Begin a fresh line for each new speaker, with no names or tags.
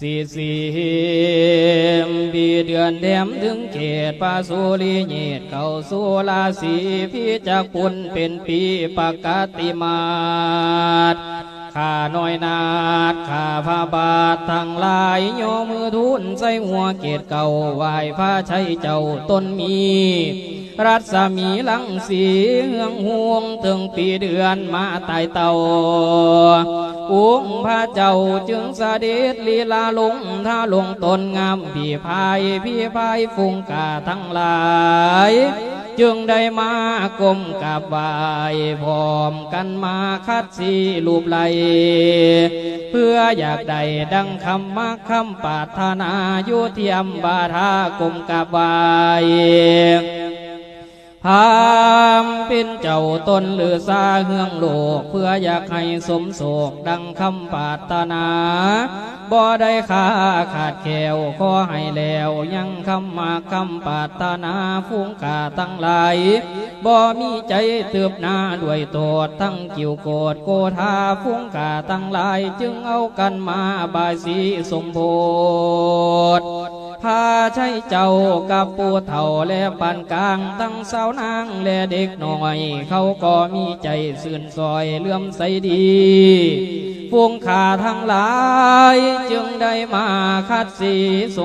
สี่สี่ปีเดือนแถมถึงเขตปาสุรีเนตเข้าสู่ราศีพิจักปุนเป็นปีปกติมาศข้าน้อยนาดข้าพระบาททั้งหลายโยมือทุนใส่หัวเกตเก่าไหวพระชัยเจ้าต้นมี รัศมีลังสีเฮืองห่วงถึงปีเดือนมาตายเต่า องค์พระเจ้าจึงเสด็จลีลาลงท่าลงตนงามพี่พายพี่พายฟุงกาทั้งหลาย จึงได้มากรมกับไหวพร้อมกันมาคัดสีรูปไหลเพื่ออยากได้ดังคำมาคำปาถนาอยู่เทียมบาทากรมกับไหว พามเป็นเจ้าตนหรือซาเฮืองโลก เพื่ออยากให้สมโศกดังคำปารถนาบ่ได้ขาขาดแขวขอให้แล้วยังคำมาคำปารถนาฟุ้งกาตั้งหลายบ่มีใจเตืบหน้าด้วยโตดทั้งกิ่วโกรธโกธาฟุ้งกาตั้งหลาย จึงเอากันมาบายสีสมโพธ ใช้เจ้ากับปูเฒ่าและปานกลางตั้งสาวนางและเด็กน้อย เขาก็มีใจสื่นซอยเลื่อมใสดีพวงขาทั้งหลาย จึงได้มาคัดสีสง